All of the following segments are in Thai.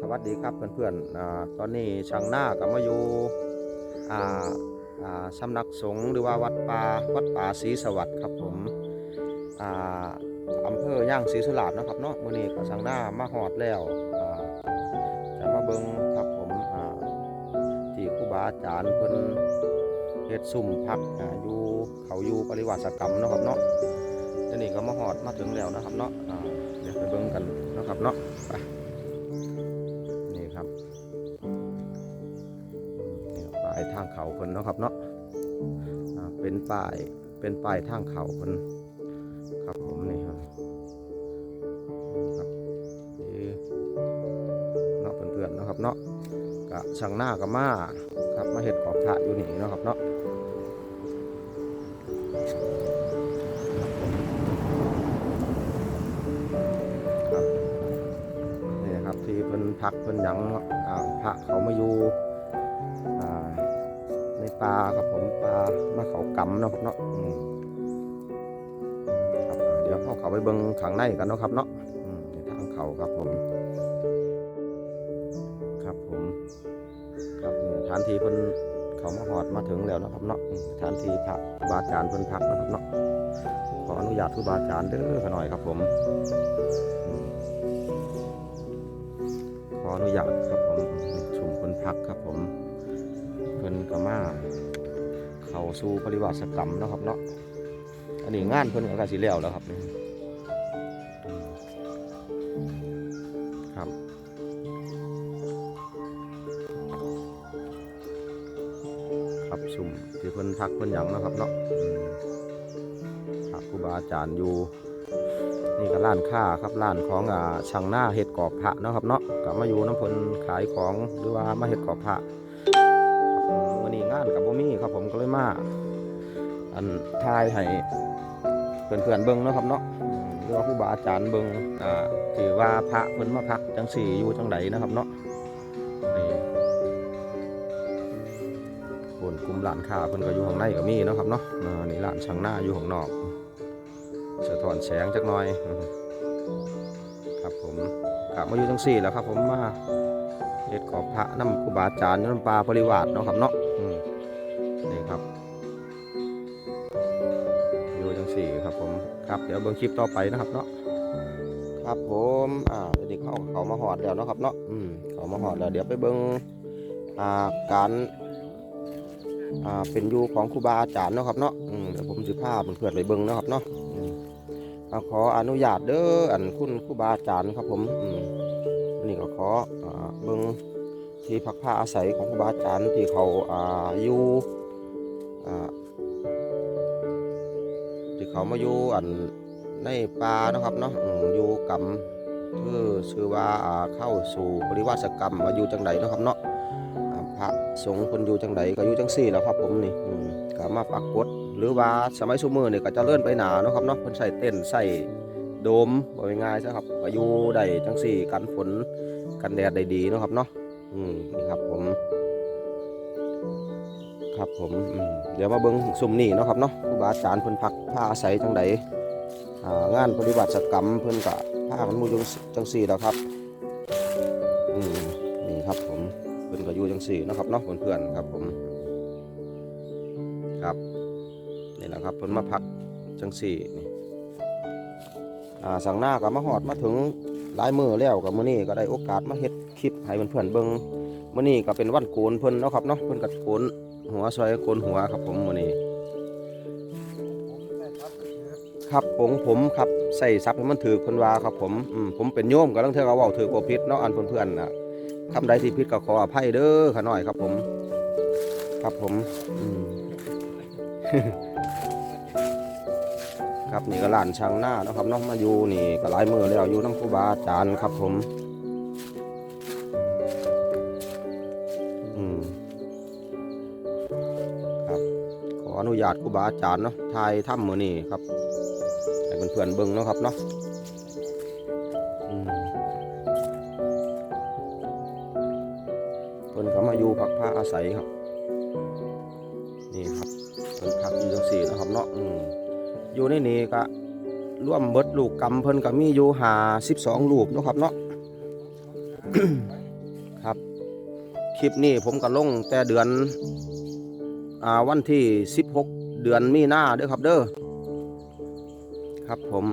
สวัสดีครับเพื่อนๆอตอนนี้ช่างหน้ากับมาอยู่สำนักสงฆ์หรือว่าวัดป่าวัดป่าศรีสวัสดิ์ครับผมอาอำเภอย่างศรีสุราษฎร์นะครับเนาะมื้อนี้ก็ช่างหน้ามาฮอดแล้วจะมาเบิ่งครับผมที่ครูบาอาจารย์เพิ่นเฮ็ดซุ่มพักออยู่เขาอยู่ปริวาสกรรมนะครับเนาะทีนี้ก็มาฮอดมาถึงแล้วนะครับเนาะเดี๋ยวไปเบิ่งกันนะครับเนาะไป ครับป้ายทางเขาคนนะครับเนาะเป็นป้ายเป็นป้ายทางเขาคนครับผมนี่ครับครับเนาะเพื่อนๆนะครับเนาะกะช่างหน้ากับมาครับมาเห็ดขอบพระอยู่นี่นะครับเนาะ พักเพิ่นหยังอ่าพระเขามาอยู่ในป่าครับผมป่ามาเขากำเนาะเนาะครับเดี๋ยวพ่อเขาไปเบิ่งข้างในกันเนาะครับเนาะทางเขาครับผม ครับผมครับนี่ฐานทีเพิ่นเขามาหอดมาถึงแล้วเนาะครับเนาะฐานทีพระบาอาจารย์เพิ่นพักนะครับเนาะขออนุญาตครูบาอาจารย์เด้อขอหน่อยครับผม ขออนุญาตครับผมชุมคนพักครับผมเพิ่นก็มาเข้าสู่ปริวาสกรรมนะครับเนาะอันนี้งานเพิ่นก็กสิแล้วแล้วครับนี่อืมครับครับชุมที่เพิ่นพักเพิ่นหยังนะครับเนาะครับครูบาอาจารย์อยู่ นี่ก็ร้านค้าครับร้านของอ่าช่างหน้าเห็ดกรอบพระนะครับเนาะก็มาอยู่น้ำพลขายของหรือว่ามาเห็ดกรอบพระมวันนี้งานกับบ่มีครับผมก็เลยมาอันทายให้เพื่อนๆเบิ่งนะครับเนาะหรือว่าครูบาอาจารย์เบิ่งอ่าถือว่าพระเพิ่นมาพักจังสี่อยู่จังไดนะครับเนาะนี่คนกลุ่มร้านค้าเพิ่นก็อยู่ข้างในก็มีนะครับเนาะนี่ร้านช่างหน้าอยู่ข้างนอก สะท้อนแสงจักหน่อย ครับผมกลับมาอยู่ทั้งสี่แล้วครับ ผมมาเฮ็ดขอบพระน้ำครูบาอาจารย์น้ำปลาปริวาสเนาะครับเนาะนี่ครับ อยู่ทั้งสี่ครับผมครับเดี๋ยวเบิ่งคลิปต่อไปนะครับเนาะครับผมอ่าเดี๋ยวเขาเขามาหอดแล้วเนาะครับเนาะอืมเขามาหอดแล้วเดี๋ยวไปเบิ่งอ่าการอ่าเป็นอยู่ของครูบาอาจารย์เนาะครับเนาะอืมเดี๋ยวผมสิพาเพื่อนไปเบิ่งเนาะครับเนาะอ ขออนุญาตเด้ออันคุณครูบาอาจารย์ครับผมอืมนนี้ก็ขออเบิ่งที่พักผ้าอาศัยของครูบาอาจารย์ที่เขาอ่าอยู่อ่าที่เขามาอยู่อันในป่านะครับเนาะออยู่กรรมคือชื่อว่าาเข้าสู่ปริวาสกรรมมาอยู่จังใดนะครับเนาะพระสงฆ์คนอยู่จังใดก็อยู่จังสี่แล้วครับผมนี่ก็มาปรากฏ หรือว่าสมัยสมือนี่ยก็จะเลื่อนไปหนาเนาะครับเนาะเพิ่นใส่เต้นใส่โดมบ่ง่ายๆซะครับก็อยู่ได้จังสี่กันฝนกันแดดได้ดีเนาะครับเนาะอืมนี่ครับผม ครับผมอืมเดี๋ยวมาเบิ่งสุ่มนี่เนาะครับเนาะครูบาอาจารย์เพิ่นพักผ้าอาศัยจังใดอ่างานปฏิบัติกรรมเพิ่นก็ผ้ากันมู่จังจังสี่แล้วครับอืมนี่ครับผมเพิ่นก็อยู่จังสี่เนาะครับเนาะเพื่อนๆครับผมครับ นี่แหละครับเพิ่นมาพักจังสี่นี่อ่าสังหน้าก็มาหอดมาถึงหลายมือแล้วกับมื้อนี้ก็ได้โอกาสมาเฮ็ดคลิปให้เพื่อนๆเบิ่งมื้อนี้ก็เป็นวันโกนเพิ่นเนาะครับเนาะเพิ่นก็โกนหัวซอยโกนหัวครับผมมื้อนี้ครับผมผมครับใส่ซับให้มันถือเพิ่นว่าครับผมผมเป็นโยมก็ต้องเทื่อก็เว้าถือบ่ผิดเนาะอันเพื่อนๆน่ะคำใดที่ผิดก็ขออภัยเด้อขน้อยครับผม ครับผม ครับนี่ก็หลานช่างหน้านะครับเน้องมาอยู่นี่ก็หลายมือแล้วอยู่น้ำครูบาอาจารย์ครับผมอืมครับขออนุญาตครูบาอาจารย์เนาะทายถ้ำมือนี่ครับให้เพื่อนๆเบิ่งเนาะครับเนาะเพิ่นก็มาอยู่พักผ้าอาศัยครับ นี่ครับเพิ่นพักอยู่จังสี่นะครับเนาะอืม อยู่ในนี้ก็ร่วมเบิดลูกกรรมเพิ่นก็มีอยู่หาสิบสองลูกนะครับเนาะครับ คลิปนี้ผมก็ลงแต่เดือนอ่าวันที่ 16 เดือนมีนาเด้อครับเด้อครับผม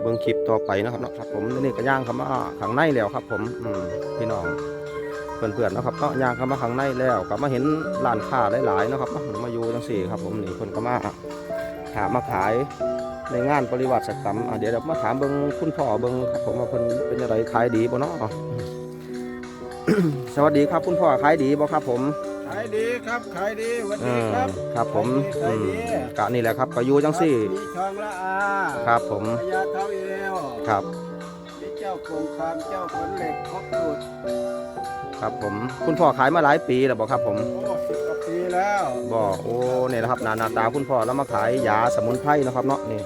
เบิ่งคลิปต่อไปนะครับเนาะครับผมนี่ก็ย่างเข้ามาข้างในแล้วครับผมอืมพี่น้อง เพื่อนๆเนาะครับเนาะย่างเข้ามาข้างในแล้วก็มาเห็นร้านค้าหลายๆเนาะครับเนาะมาอยู่จังสี่ครับผมนี่เพิ่นก็มาหามาขายในงานปริวัติกรรมอะเดี๋ยวเรามาถามเบิ่งคุณพ่อเบิ่งครับผมว่าเพิ่นเป็นอะไรขายดีบ่เนาะสวัสดีครับคุณพ่อขายดีบ่ครับผมขายดีครับขายดีสวันเอดีอครับครับผมขายดีอืมกะนี่แหละครับก็อยู่จังสี่มีทองละอาครับผมพญาเท้าเอวครับมีเจ้าโคงคามเจ้าขนเหล็กครบสูตรครับผมคุณพ่อขายมาหลายปีแล้วบ่ครับผมโอ้สิบกว่าปีแล้วบ่โอ้เนี่ยนะครับหนาหนาตาคุณพ่อแล้วมาขายยาสมุนไพรนะครับเนาะนี่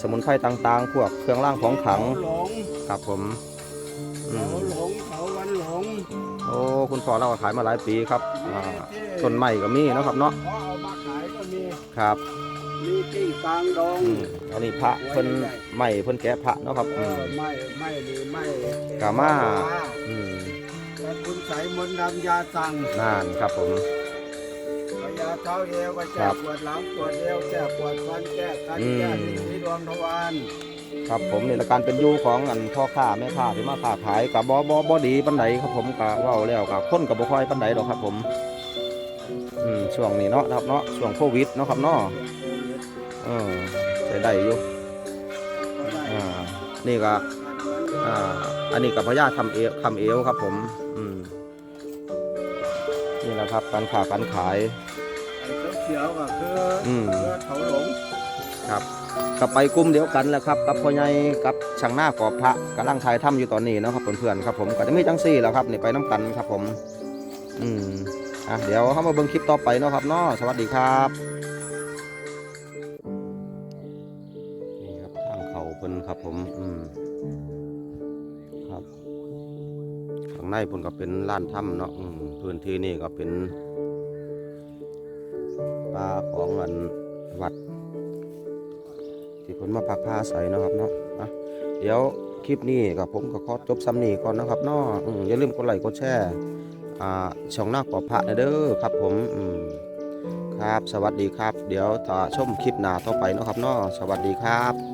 สมุนไพรต่างๆ พวกเครื่องรางของขลังเขาหลงครับผมอืเขามหลงเขาวันหลงโอ้คุณพ่อเราก็ขายมาหลายปีครับมีอ่าที่ต้นไม้ก็มีเนาะครับเนาะเขาเอามาขายก็มีครับ มีกิ้งกลางดงอืมอันนี้พระเพิ่นไม้เพิ่นแกะพระเนาะครับเออือมไม่ไม่ดีไม่กามา อืมแต่คุณใส่มนต์ดำยาสั่งนั่นครับผม พยาเท้าเอวก็คแก้รับปวดหลังปวดเอวแก้ปวดฟันแก้คันอืม แก้ลิ้นสีดวงทวารครับผมนี่ละการเป็นอยู่ของอันพ่อค้าแม่ค้าที่มาค้าขายกับบ่บ่บ่ดีปานใดครับผมก็เว้าแล้วกับคนก็บ่ค่อยปานใดดอกครับผมอืมช่วงนี้เนาะนะครับเนาะช่วงโควิดเนาะครับเนาะเออใช้ได้อยู่อ่านี่ก็อ่าอันนี้ก็พญาทำเอวทำเอวครับผมอืมนี่แหละครับการค้าการขายไอ้เขียวๆก็คืออมเรือเขาหลงครับก็ไปกลุ่มเดียวกันแหละครับกับพ่อใหญ่กับช่างหน้ากอบพระกำลังถ่ายถ้ำอยู่ตอนนี้เนาะครับเพื่อนๆครับผมก็จะมีจังซี่แหล้วครับนี่ไปน้ำกันครับผม อืมอะเดี๋ยวเข้ามาเบิ่งคลิปต่อไปเนาะครับเนาะสวัสดีครับ ครับ ผม อืมครับข้างในพิ่นก็เป็นลานถ้ำเนาะพื้นที่นี่ก็เป็นป่าของอันวัด ที่เพิ่นมาพักผ้าใส่เนาะครับเนาะอะเดี๋ยวคลิปนี้กับผมก็ขอจบซ้ำนี้ก่อนนะครับเนาะอย่าลืมกดไลค์กดแชร์อ่าช่องหน้าปอพระนะเด้อครับผมอืมครับ สวัสดีครับ เดี๋ยวถ้าชมคลิปหน้าต่อไปเนาะครับเนาะสวัสดีครับ